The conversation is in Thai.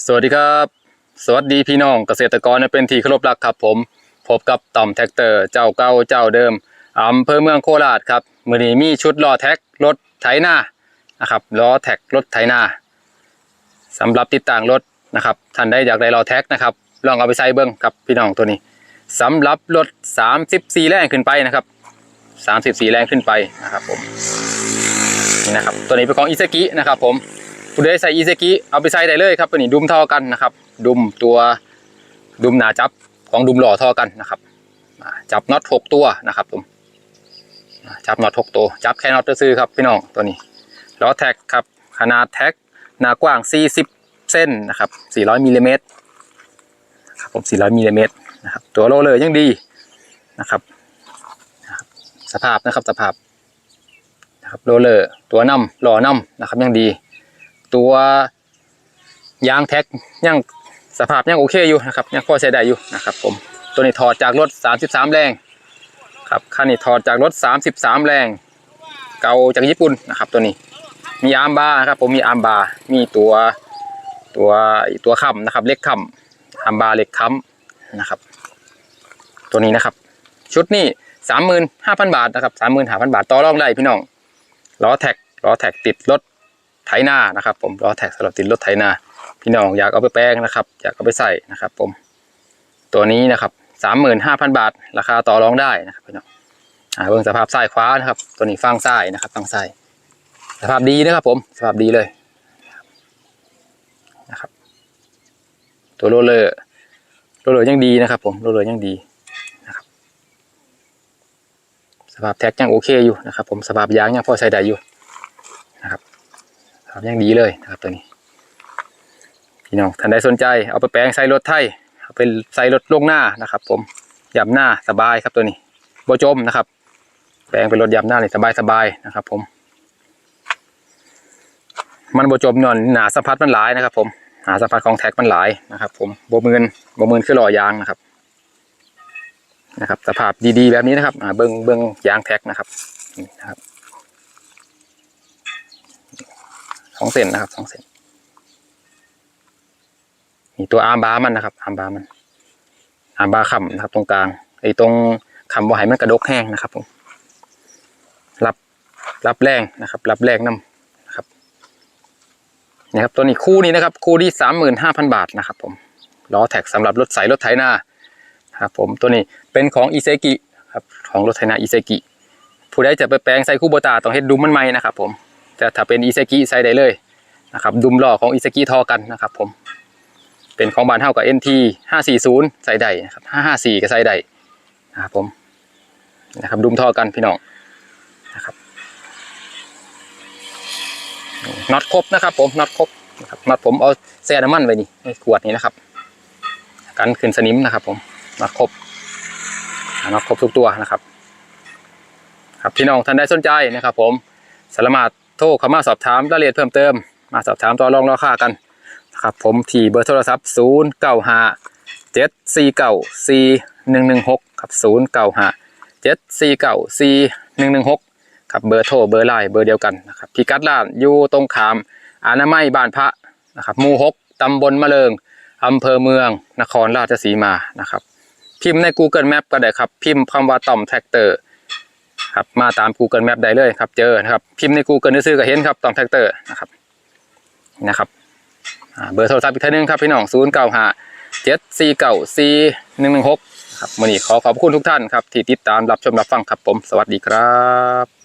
สวัสดีครับ สวัสดีพี่น้องเกษตรกรเป็นที่เคารพรักครับผมพบกับต่อมแท็กเตอร์เจ้าเก่าเจ้าเดิมอำเภอเมืองโคราชครับมือนี้มีชุดล้อแท็กรถไถนานะครับล้อแท็กรถไถนาสำหรับติดตั้งรถนะครับท่านใดอยากได้ล้อแท็กนะครับลองเอาไปใส่เบิ้งครับพี่น้องตัวนี้สำหรับรถ 34 แรงขึ้นไปนะครับ 34 แรงขึ้นไปนะครับผมนี่นะครับตัวนี้เป็นของอิซากินะครับผม ผู้ใดใส่อีเซกิเอาไปใส่ได้เลยครับตัวนี้ดุมเท่ากันนะครับ ดุมตัวดุมหนาจับของดุมหล่อเท่ากันนะครับอ่าจับน็อตหกตัวนะครับผมจับน็อตหกตัว จับแค่น็อตซื้อครับพี่น้องตัวนี้ล้อแท็กครับขนาดแท็กหนากว้าง 40 เส้นนะครับ 400มิลลิเมตรครับผม 400มิลลิเมตรนะครับตัวโรลเลอร์ยังดีนะครับ สภาพนะครับสภาพนะครับโรลเลอร์ตัวนำหล่อนำนะครับยังดี ตัวยางแท็กยังสภาพยังโอเคอยู่นะครับยังพอใช้ได้อยู่นะครับผมตัวนี้ถอดจากรถ 33 แรงครับคันนี้ถอดจากรถ 33 แรง เก่าจากญี่ปุ่นนะครับ ตัวนี้มีอาร์มบาร์ครับผมมีอาร์มบาร์มีตัวตัวตัวค้ำนะครับเล็กค้ำอาร์มบาร์เล็กค้ำนะครับ ตัวนี้นะครับ ชุดนี้35,000บาทนะครับ35,000บาทต่อรองได้พี่น้องล้อแท็กล้อแท็กติดรถ ไถนานะครับ ผมล้อแท็กสำหรับติดรถไถนา พี่น้องอยากเอาไปแปลงนะครับ อยากเอาไปใส่นะครับ ผม ตัวนี้นะครับสามหมื่นห้าพันบาท ราคาต่อรองได้นะครับพี่น้องอ่าเบื้องสภาพซ้ายขวานะครับ ตัวนี้ฟังซ้ายนะครับฟังซ้ายสภาพดีนะครับ ผมสภาพดีเลยนะครับ ตัวโรลเลอร์โรลเลอร์ยังดีนะครับ ผมโรลเลอร์ยังดีนะครับ สภาพแท็กยังโอเคอยู่นะครับ ผมสภาพยางยังพอใช้ได้อยู่ ครับยังดีเลยนะครับตัวนี้พี่น้องท่านใดสนใจ เอาไปแปลงใส่รถไทยเอาไปใส่รถลงหน้านะครับ ผมยำหน้าสบายครับตัวนี้โบจมนะครับ แปลงเป็นรถยำหน้าเลยสบายสบายนะครับ ผม มันโบจมนอนหนาสะพัดมันหลายนะครับ ผมหนาสะพัดของแท็กมันหลายนะครับ ผมโบมืนโบมืนคือหล่อยางนะครับนะครับ สภาพดีๆแบบนี้นะครับเบิ้งเบิ้งยางแท็กนะครับนะครับ ส องเส้นนะครับสองเส้นมีตัวอาร์บาร์มันนะครับอาร์บาร์มันอาร์บาร์คำนะครับ ตรงกลางไอ้ตรงคำว่าให้มันกระดกแห้งนะครับผมรับรับแรงนะครับ รับแรงน้ำนะครับนี่ครับตัวนี้คู่นี้นะครับ คู่ที่สามหมื่นห้าพันบาทนะครับ ผมล้อแท็กสำหรับรถใส่รถไถนาครับผมตัวนี้เป็นของอีเซกิครับของรถไถนาอีเซกิผู้ใดจะไปแปลงใส่คู่โบตาต้องเฮ็ดดุมมันใหม่นะครับผม แต่ถ้าเป็นอิซากิใส่ได้เลยนะครับดุมล้อของอิซากิทอกันนะครับผมเป็นของบานเท่ากับ NT 540 ใส่ได้นะครับ554 ก็ใส่ได้นะครับผมนะครับดุมทอกันพี่น้องนะครับน็อตครบนะครับผมน็อตครบนะครับน็อตผมเอาแซ่น้ำมันไว้นี่ในขวดนี้นะครับ กันขึ้นสนิมนะครับ ผมน็อตครบน็อตครบทุกตัวนะครับ ครับพี่น้องท่านใดสนใจนะครับ ผมสามารถ ทรเข้ามาสอบถามรายละเอียดเพิ่มเติม มาสอบถามต่อรองราคากันนะครับผมที่เบอร์โทรศัพท์ 0 9 5 7 4 9 4 1 1 6ครับ0 9 5 7 4 9 4 1 1 6ครับเบอร์โทรเบอร์ไลน์เบอร์เดียวกันนะครับพิกัดร้านอยู่ตรงขามอนามัยบ้านพระนะครับหมู่6ตำบลมะเริงอำเภอเมืองนครราชสีมานะครับพิมพ์ใน Google Map ก็ได้ครับ พิมพ์คำว่าต่อมแท็กเตอร์ ครับมาตาม Google Map ได้เลยครับ เจอนะครับพิมพ์ใน Google ซื้อก็เห็นครับตอมแท็กเตอร์นะครับนะครับเบอร์โทรศัพท์อีกท่านหนึงครับพี่น้อง0 9 5 7 4 9 4 1 1 6ครับวันนี้ขอขอบคุณทุกท่านครับที่ติดตามรับชมรับฟังครับผม สวัสดีครับ